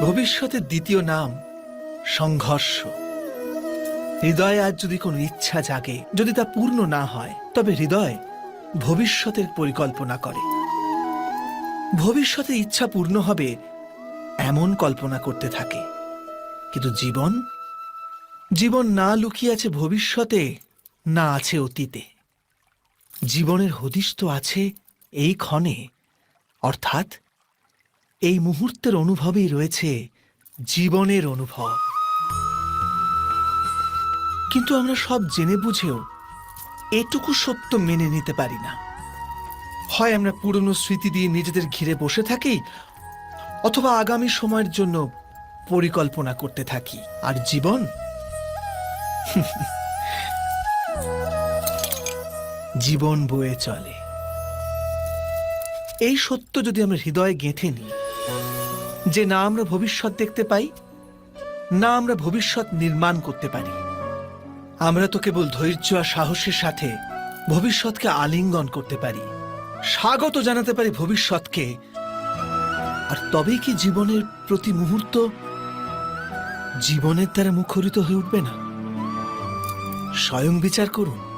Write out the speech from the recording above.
ভবিষ্যতের দ্বিতীয় নাম সংঘর্ষ। হৃদয়ে আজ যদি কোনো ইচ্ছা জাগে, যদি তা পূর্ণ না হয়, তবে হৃদয় ভবিষ্যতের পরিকল্পনা করে। ভবিষ্যতে ইচ্ছা পূর্ণ হবে এমন কল্পনা করতে থাকে। কিন্তু জীবন জীবন না লুকিয়ে আছে ভবিষ্যতে, না আছে অতীতে। জীবনের হদিশ তো আছে এই ক্ষণে, অর্থাৎ এই মুহূর্তের অনুভবেই রয়েছে জীবনের অনুভব। কিন্তু আমরা সব জেনে বুঝেও এটুকু সত্য মেনে নিতে পারি না। হয় আমরা পুরনো স্মৃতি দিয়ে নিজেদের ঘিরে বসে থাকি, অথবা আগামী সময়ের জন্য পরিকল্পনা করতে থাকি। আর জীবন? জীবন বয়ে চলে। এই সত্য যদি আমরা হৃদয়ে গেঁথে নিই যে না আমরা ভবিষ্যৎ দেখতে পাই, না আমরা ভবিষ্যৎ নির্মাণ করতে পারি। আমরা তো কেবল ধৈর্য আর সাহসের সাথে ভবিষ্যৎকে আলিঙ্গন করতে পারি। স্বাগত জানাতে পারি ভবিষ্যৎকে। আর তবেই কি জীবনের প্রতি মুহূর্ত জীবনের দ্বারা মুখরিত হয়ে উঠবে না? স্বয়ং বিচার করুন।